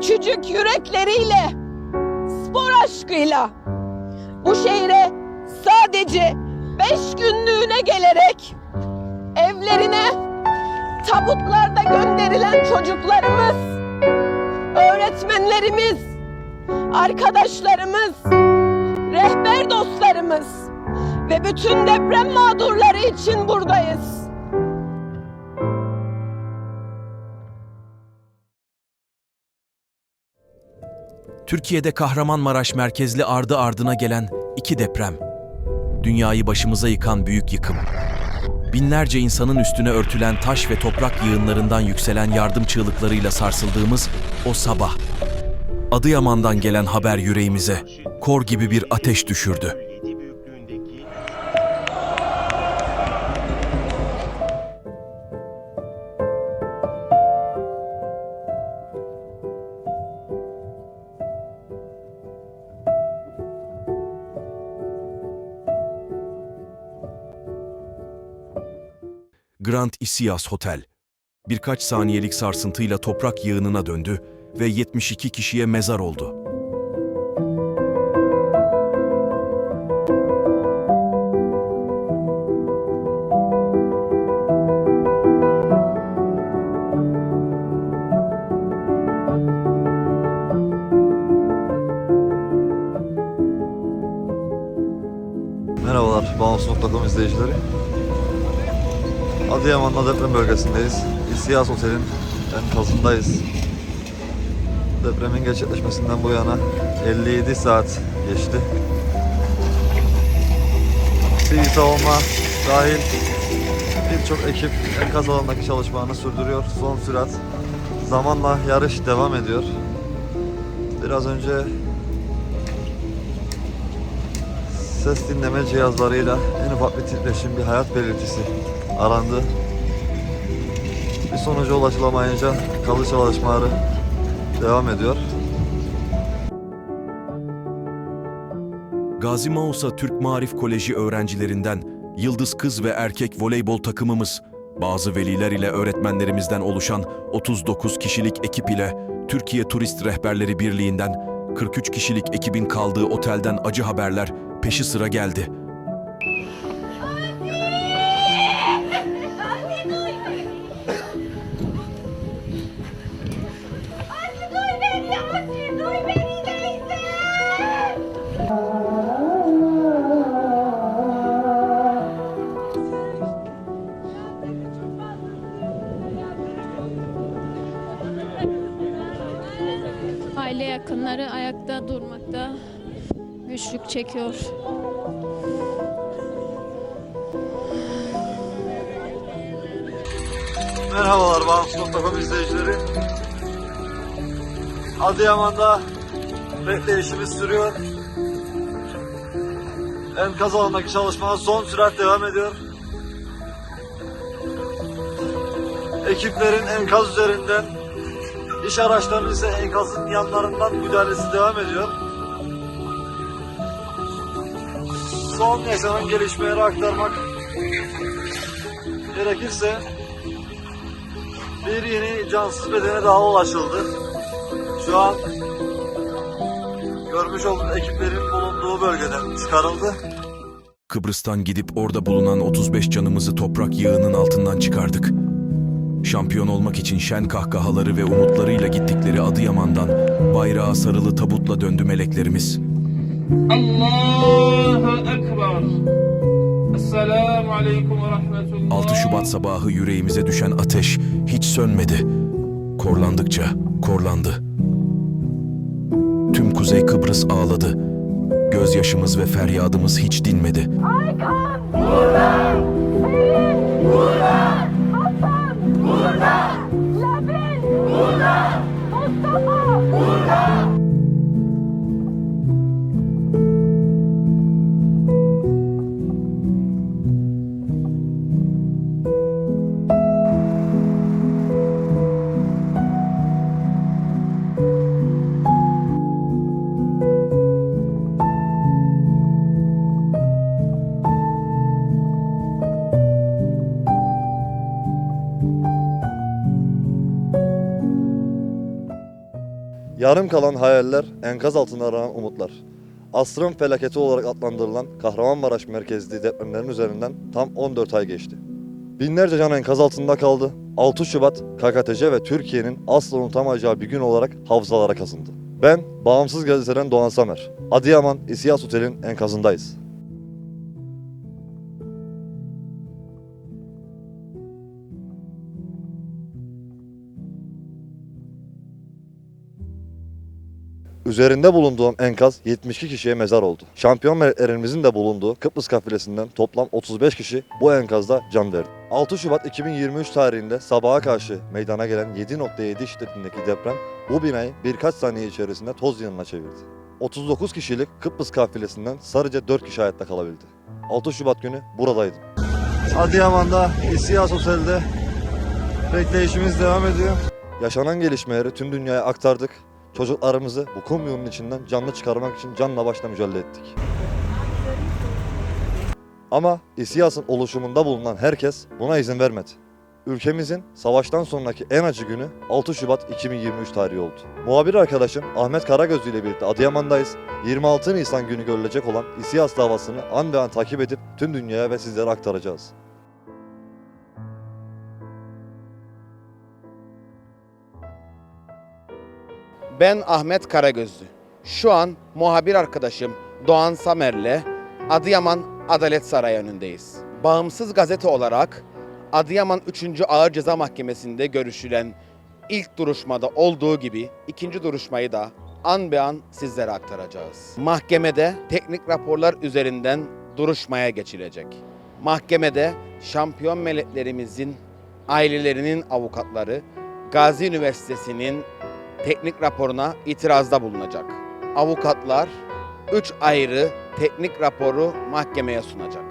küçücük yürekleriyle, spor aşkıyla bu şehre sadece beş günlüğüne gelerek evlerine tabutlarda gönderilen çocuklarımız, öğretmenlerimiz, arkadaşlarımız, rehber dostlarımız ve bütün deprem mağdurları için buradayız. Türkiye'de Kahramanmaraş merkezli ardı ardına gelen iki deprem. Dünyayı başımıza yıkan büyük yıkım. Binlerce insanın üstüne örtülen taş ve toprak yığınlarından yükselen yardım çığlıklarıyla sarsıldığımız o sabah. Adıyaman'dan gelen haber yüreğimize kor gibi bir ateş düşürdü. Grand Isias Hotel birkaç saniyelik sarsıntıyla toprak yığınına döndü ve 72 kişiye mezar oldu. Merhabalar, Bağımsız.com izleyicileri. Adıyaman'da deprem bölgesindeyiz. İsiyas Otel'in enkazındayız. Depremin gerçekleşmesinden bu yana 57 saat geçti. Sivil savunma dahil birçok ekip enkaz alanındaki çalışmalarını sürdürüyor. Son sürat zamanla yarış devam ediyor. Biraz önce ses dinleme cihazlarıyla en ufak bir titreşim, bir hayat belirtisi arandı. Bir sonuca ulaşılamayınca kalış çalışmaları devam ediyor. Gazi Mausa Türk Marif Koleji öğrencilerinden Yıldız Kız ve Erkek Voleybol takımımız, bazı veliler ile öğretmenlerimizden oluşan 39 kişilik ekip ile Türkiye Turist Rehberleri Birliği'nden 43 kişilik ekibin kaldığı otelden acı haberler peşi sıra geldi. Anne duy beni Yasin, duy beni teyze. Aile yakınları ayakta durmakta güçlük çekiyor. Merhabalar Bağımsız.com izleyicileri. Adıyaman'da bekleyişimiz sürüyor. Enkaz alanındaki çalışmalar son sürat devam ediyor. Ekiplerin enkaz üzerinden, iş araçlarının ise enkazın yanlarından müdahalesi devam ediyor. Son yaşanan gelişmeleri aktarmak gerekirse bir yeni cansız bedene daha ulaşıldı. Şu an görmüş olduğunuz ekiplerin bulunduğu bölgeden çıkarıldı. Kıbrıs'tan gidip orada bulunan 35 canımızı toprak yığının altından çıkardık. Şampiyon olmak için şen kahkahaları ve umutlarıyla gittikleri Adıyaman'dan bayrağa sarılı tabutla döndü meleklerimiz. Allahu 6 Şubat sabahı yüreğimize düşen ateş hiç sönmedi. Korlandıkça korlandı. Tüm Kuzey Kıbrıs ağladı. Gözyaşımız ve feryadımız hiç dinmedi. Aykan! Burak! Burak! Yarım kalan hayaller, enkaz altında aranan umutlar. Asrın felaketi olarak adlandırılan Kahramanmaraş merkezli depremlerin üzerinden tam 14 ay geçti. Binlerce can enkaz altında kaldı. 6 Şubat KKTC ve Türkiye'nin asla unutamayacağı bir gün olarak hafızalara kazındı. Ben Bağımsız Gazete'den Doğan Samer. Adıyaman İsiyas Otel'in enkazındayız. Üzerinde bulunduğum enkaz 72 kişiye mezar oldu. Şampiyon meleklerimizin de bulunduğu Kıbrıs kafilesinden toplam 35 kişi bu enkazda can verdi. 6 Şubat 2023 tarihinde sabaha karşı meydana gelen 7.7 şiddetindeki deprem bu binayı birkaç saniye içerisinde toz yanına çevirdi. 39 kişilik Kıbrıs kafilesinden sadece 4 kişi hayatta kalabildi. 6 Şubat günü buradaydım. Adıyaman'da İsiyas Otel'de bekleyişimiz devam ediyor. Yaşanan gelişmeleri tüm dünyaya aktardık. Çocuklarımızı bu kumyonun içinden canlı çıkarmak için canla başla mücadele ettik. Ama İSİAS'ın oluşumunda bulunan herkes buna izin vermedi. Ülkemizin savaştan sonraki en acı günü 6 Şubat 2023 tarihi oldu. Muhabir arkadaşım Ahmet Karagözlü ile birlikte Adıyaman'dayız. 26 Nisan günü görülecek olan İSİAS davasını an ve an takip edip tüm dünyaya ve sizlere aktaracağız. Ben Ahmet Karagözlü. Şu an muhabir arkadaşım Doğan Samer'le Adıyaman Adalet Sarayı önündeyiz. Bağımsız gazete olarak Adıyaman 3. Ağır Ceza Mahkemesi'nde görüşülen ilk duruşmada olduğu gibi ikinci duruşmayı da an be an sizlere aktaracağız. Mahkemede teknik raporlar üzerinden duruşmaya geçilecek. Mahkemede şampiyon meleklerimizin ailelerinin avukatları Gazi Üniversitesi'nin teknik raporuna itirazda bulunacak. Avukatlar 3 ayrı teknik raporu mahkemeye sunacak.